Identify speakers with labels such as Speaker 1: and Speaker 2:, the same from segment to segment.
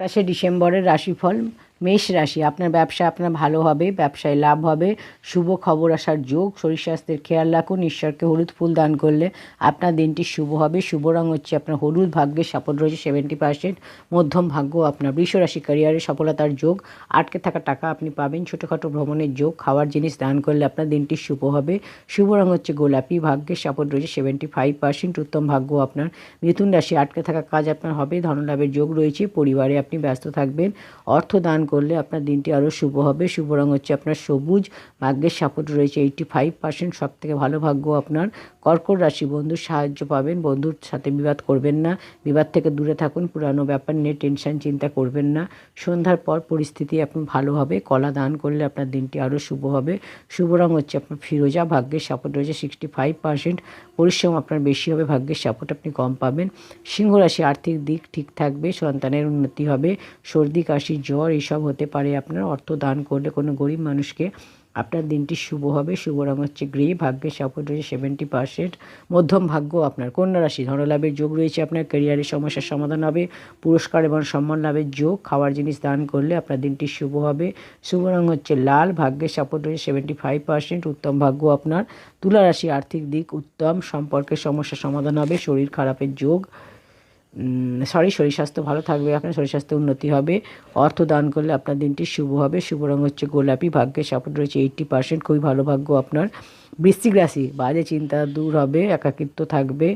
Speaker 1: আটাশে ডিসেম্বরের রাশিফল মেষ রাশি, আপনার ব্যবসা আপনার ভালো হবে, ব্যবসায় লাভ হবে, শুভ খবর আসার যোগ, শরীর স্বাস্থ্যের খেয়াল রাখুন, ঈশ্বরকে হলুদ ফুল দান করলে আপনার দিনটি শুভ হবে, শুভ রং হচ্ছে আপনার হলুদ ভাগ্যের সাপোর্ট রয়েছে সেভেন্টি পার্সেন্ট মধ্যম ভাগ্য আপনার বৃষ রাশি ক্যারিয়ারে সফলতার যোগ, আটকে থাকা টাকা আপনি পাবেন, ছোটোখাটো ভ্রমণের যোগ, খাওয়ার জিনিস দান করলে আপনার দিনটি শুভ হবে, শুভ রং হচ্ছে গোলাপি, ভাগ্যের সাপোর্ট রয়েছে সেভেন্টি ফাইভ পার্সেন্ট উত্তম ভাগ্য আপনার, মিথুন রাশি আটকে থাকা কাজ আপনার হবে, ধনলাভের যোগ রয়েছে, পরিবারে আপনি ব্যস্ত থাকবেন, অর্থ দান করলে আপনার দিনটি আরও শুভ হবে। শুভ রং হচ্ছে আপনার সবুজ, ভাগ্যের সাপোর্ট রয়েছে এইটি ফাইভ পার্সেন্ট সব থেকে ভালো ভাগ্য আপনার কর্কট রাশি বন্ধুর সাহায্য পাবেন, বন্ধুর সাথে বিবাদ করবেন না, বিবাদ থেকে দূরে থাকুন, পুরানো ব্যাপার নিয়ে টেনশন, চিন্তা করবেন না। সন্ধ্যার পর পরিস্থিতি আপনার ভালো হবে, কলা দান করলে আপনার দিনটি আরও শুভ হবে। শুভ রং হচ্ছে আপনার ফিরোজা, ভাগ্যের সাপোর্ট রয়েছে সিক্সটি ফাইভ পার্সেন্ট পরিশ্রম আপনার বেশি হবে, ভাগ্যের সাপোর্ট আপনি কম পাবেন। সিংহ রাশি আর্থিক দিক ঠিক থাকবে, সন্তানের উন্নতি হবে, সর্দি, কাশি, জ্বর, এসব হতে পারে আপনার, অর্থ দান করলে কোনো গরিব মানুষকে আপনার দিনটি শুভ হবে। শুভ রং হচ্ছে গ্রে ভাগ্যের সাপোর্ট রয়েছে সেভেন্টি পার্সেন্ট মধ্যম ভাগ্য আপনার কন্যা রাশি, ধনলাভের যোগ রয়েছে আপনার ক্যারিয়ারের সমস্যার সমাধান হবে, পুরস্কার এবং সম্মান লাভের যোগ, খাওয়ার জিনিস দান করলে আপনার দিনটি শুভ হবে। শুভ রং হচ্ছে লাল ভাগ্যের সাপোর্ট রয়েছে সেভেন্টি ফাইভ পার্সেন্ট উত্তম ভাগ্য আপনার। তুলা রাশি, আর্থিক দিক উত্তম সম্পর্কের সমস্যার সমাধান হবে, শরীর খারাপের যোগ। সরি শরীর স্বাস্থ্য ভালো থাকবে, আপনার শরীর স্বাস্থ্য উন্নতি হবে। অর্থ দান করলে আপনার দিনটি শুভ হবে। শুভ রং হচ্ছে গোলাপি, ভাগ্যের সাপোর্ট রয়েছে এইট্টি পার্সেন্ট খুবই ভালো ভাগ্য আপনার। বৃশ্চিক রাশি, বাজে চিন্তা দূর হবে, একাকিত্ব থাকবে,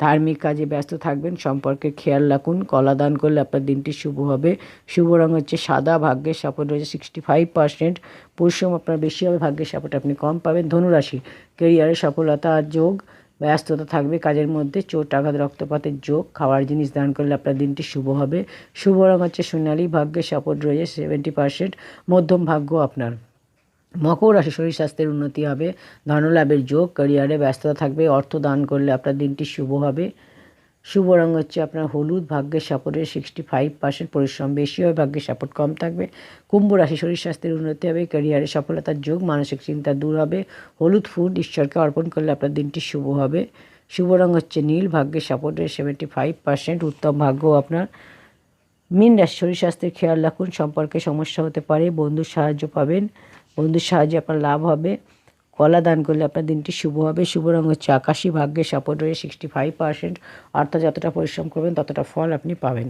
Speaker 1: ধার্মিক কাজে ব্যস্ত থাকবেন, সম্পর্কে খেয়াল রাখুন, কলা দান করলে আপনার দিনটি শুভ হবে। শুভ রং হচ্ছে সাদা, ভাগ্যের সাপোর্ট রয়েছে সিক্সটি ফাইভ পার্সেন্ট পরিশ্রম আপনার বেশি হবে, ভাগ্যের সাপোর্ট আপনি কম পাবেন। ধনুরাশি কেরিয়ারে সফলতা যোগ ব্যস্ততা থাকবে, কাজের মধ্যে চোট, আঘাত, রক্তপাতের যোগ, খাওয়ার জিনিস দান করলে আপনার দিনটি শুভ হবে। শুভ রং হচ্ছে সোনালি ভাগ্যে সাপোর্ট রয়েছে সেভেন্টি পার্সেন্ট মধ্যম ভাগ্য আপনার। মকর রাশি শরীর স্বাস্থ্যের উন্নতি হবে, ধনলাভের যোগ ক্যারিয়ারে ব্যস্ততা থাকবে, অর্থ দান করলে আপনার দিনটি শুভ হবে। শুভ রং হচ্ছে আপনার হলুদ ভাগ্যের সাপোর্টের সিক্সটি ফাইভ পার্সেন্ট পরিশ্রম বেশি হবে ভাগ্যের সাপোর্ট কম থাকবে। কুম্ভ রাশি শরীর স্বাস্থ্যের উন্নতি হবে ক্যারিয়ারে সফলতার যোগ, মানসিক চিন্তা দূর হবে। হলুদ ফুড ঈশ্বরকে অর্পণ করলে আপনার দিনটি শুভ হবে। শুভ রং হচ্ছে নীল ভাগ্যের সাপোর্টের সেভেন্টি ফাইভ পার্সেন্ট উত্তম ভাগ্য আপনার। মিন রাশি শরীর স্বাস্থ্যের খেয়াল রাখুন, সম্পর্কে সমস্যা হতে পারে, বন্ধুর সাহায্য পাবেন। বন্ধুর সাহায্যে আপনার লাভ হবে। কলা দান করলে আপনার দিনটি শুভ হবে। শুভ রঙ হচ্ছে আকাশী ভাগ্যে সাপোর্ট রয়েছে সিক্সটি ফাইভ পার্সেন্ট অর্থাৎ যতটা পরিশ্রম করবেন, ততটা ফল আপনি পাবেন।